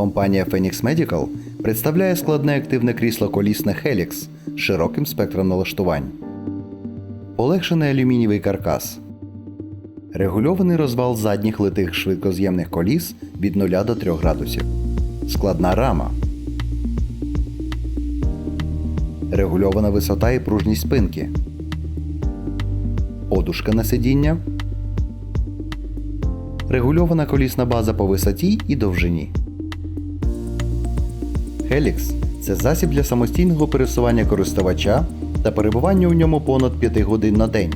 Компанія Phoenix Medical представляє складне активне крісло колісне Helix з широким спектром налаштувань. Полегшений алюмінієвий каркас. Регульований розвал задніх литих швидкоз'ємних коліс від 0 до 3 градусів. Складна рама. Регульована висота і пружність спинки. Подушка на сидіння. Регульована колісна база по висоті і довжині. Helix – це засіб для самостійного пересування користувача та перебування у ньому понад 5 годин на день.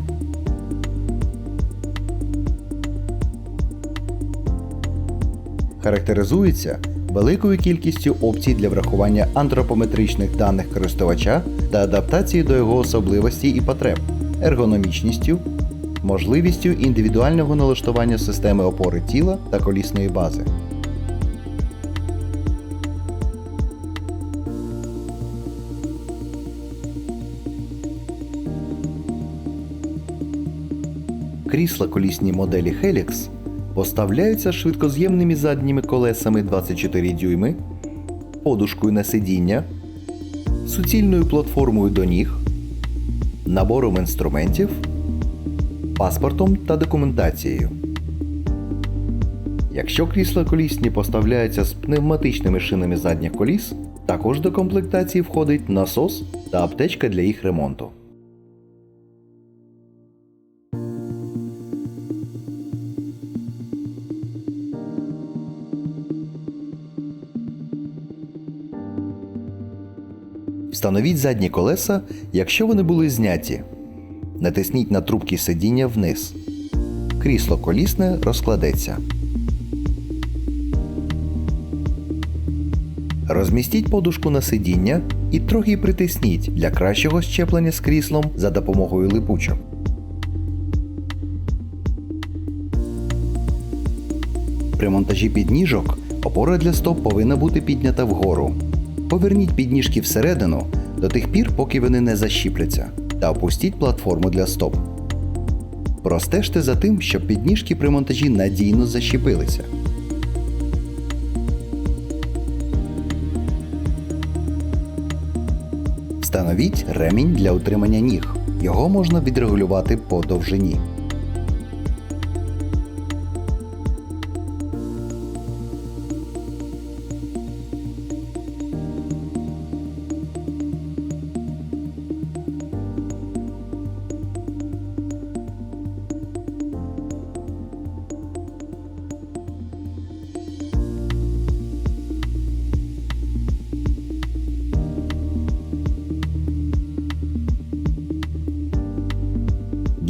Характеризується великою кількістю опцій для врахування антропометричних даних користувача та адаптації до його особливостей і потреб, ергономічністю, можливістю індивідуального налаштування системи опори тіла та колісної бази. Крісла колісні моделі Helix поставляються швидкоз'ємними задніми колесами 24 дюйми, подушкою на сидіння, суцільною платформою до ніг, набором інструментів, паспортом та документацією. Якщо крісла колісні поставляються з пневматичними шинами задніх коліс, також до комплектації входить насос та аптечка для їх ремонту. Встановіть задні колеса, якщо вони були зняті. Натисніть на трубки сидіння вниз. Крісло колісне розкладеться. Розмістіть подушку на сидіння і трохи притисніть для кращого щеплення з кріслом за допомогою липучок. При монтажі підніжок опора для стоп повинна бути піднята вгору. Поверніть підніжки всередину до тих пір, поки вони не защіпляться, та опустіть платформу для стоп. Простежте за тим, щоб підніжки при монтажі надійно защіпилися. Встановіть ремінь для утримання ніг. Його можна відрегулювати по довжині.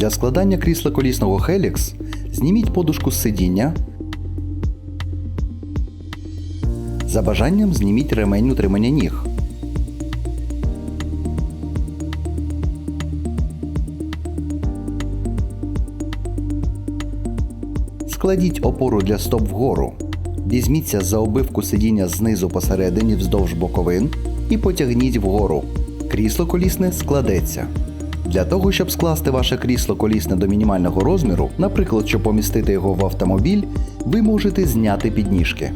Для складання крісла колісного Helix зніміть подушку з сидіння. За бажанням зніміть ремень утримання ніг. Складіть опору для стоп вгору. Візьміться за обивку сидіння знизу посередині вздовж боковин і потягніть вгору. Крісло колісне складеться. Для того, щоб скласти ваше крісло колісне до мінімального розміру, наприклад, щоб помістити його в автомобіль, ви можете зняти підніжки.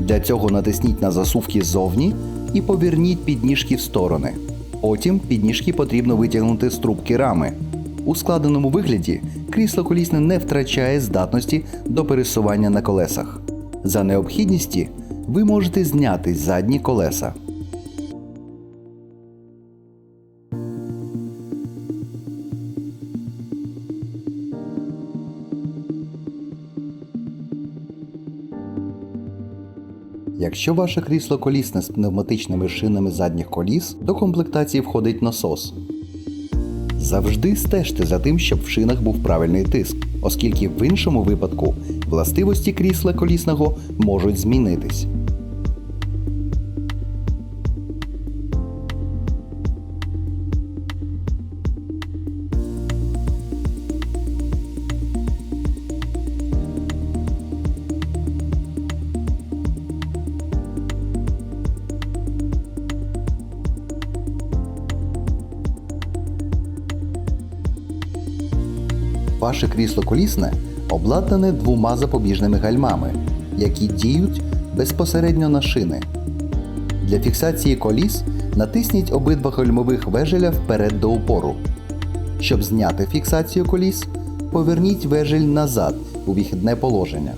Для цього натисніть на засувки ззовні і поверніть підніжки в сторони. Потім підніжки потрібно витягнути з трубки рами. У складеному вигляді крісло колісне не втрачає здатності до пересування на колесах. За необхідності ви можете зняти задні колеса. Якщо ваше крісло колісне з пневматичними шинами задніх коліс, до комплектації входить насос. Завжди стежте за тим, щоб в шинах був правильний тиск, оскільки в іншому випадку властивості крісла колісного можуть змінитись. Ваше крісло колісне обладнане двома запобіжними гальмами, які діють безпосередньо на шини. Для фіксації коліс натисніть обидва гальмових вежеля вперед до упору. Щоб зняти фіксацію коліс, поверніть вежель назад у вихідне положення.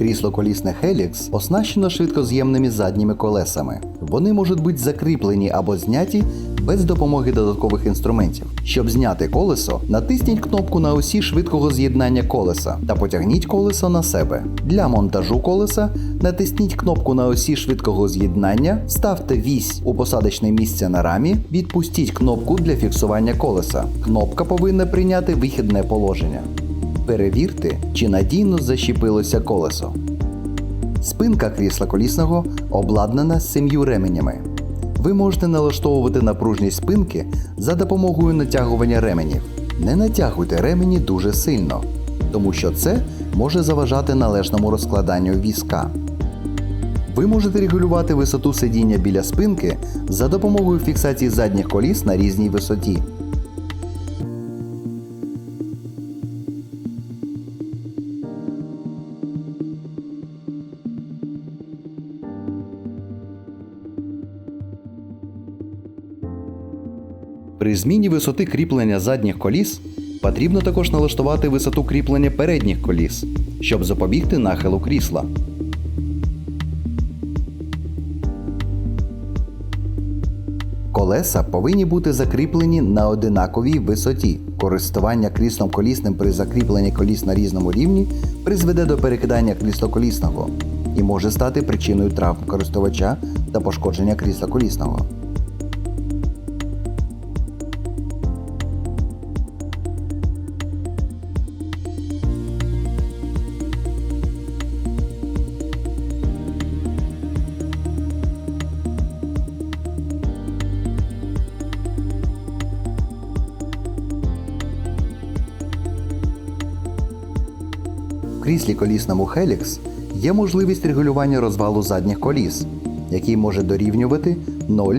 Крісло колісне Helix оснащено швидкоз'ємними задніми колесами. Вони можуть бути закріплені або зняті без допомоги додаткових інструментів. Щоб зняти колесо, натисніть кнопку на осі швидкого з'єднання колеса та потягніть колесо на себе. Для монтажу колеса натисніть кнопку на осі швидкого з'єднання, ставте вісь у посадочне місце на рамі, відпустіть кнопку для фіксування колеса. Кнопка повинна прийняти вихідне положення. Перевірте, чи надійно защепилося колесо. Спинка крісла колісного обладнана сім'ю ременями. Ви можете налаштовувати напружність спинки за допомогою натягування ременів. Не натягуйте ремені дуже сильно, тому що це може заважати належному розкладанню візка. Ви можете регулювати висоту сидіння біля спинки за допомогою фіксації задніх коліс на різній висоті. При зміні висоти кріплення задніх коліс потрібно також налаштувати висоту кріплення передніх коліс, щоб запобігти нахилу крісла. Колеса повинні бути закріплені на одинаковій висоті. Користування кріслом колісним при закріпленні коліс на різному рівні призведе до перекидання крісла колісного і може стати причиною травм користувача та пошкодження крісла колісного. Кріслі колісному Helix є можливість регулювання розвалу задніх коліс, який може дорівнювати 0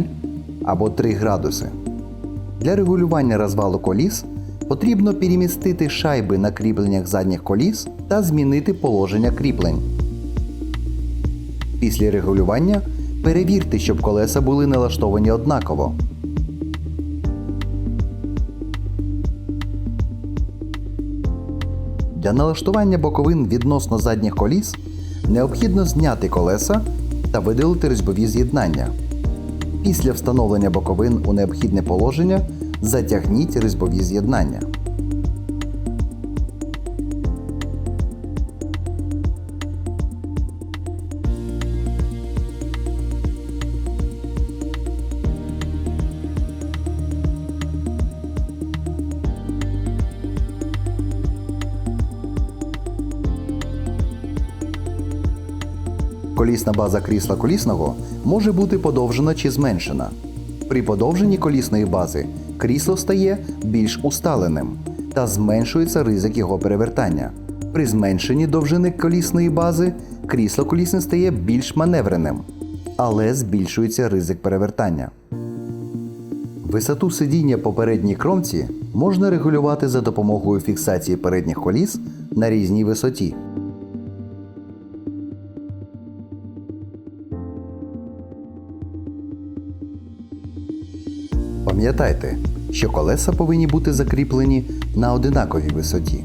або 3 градуси. Для регулювання розвалу коліс потрібно перемістити шайби на кріпленнях задніх коліс та змінити положення кріплень. Після регулювання перевірте, щоб колеса були налаштовані однаково. Для налаштування боковин відносно задніх коліс необхідно зняти колеса та видалити різьбові з'єднання. Після встановлення боковин у необхідне положення затягніть різьбові з'єднання. Колісна база крісла колісного може бути подовжена чи зменшена. При подовженні колісної бази крісло стає більш усталеним та зменшується ризик його перевертання. При зменшенні довжини колісної бази крісло колісне стає більш маневреним, але збільшується ризик перевертання. Висоту сидіння по передній кромці можна регулювати за допомогою фіксації передніх коліс на різній висоті. Пам'ятайте, що колеса повинні бути закріплені на одинаковій висоті.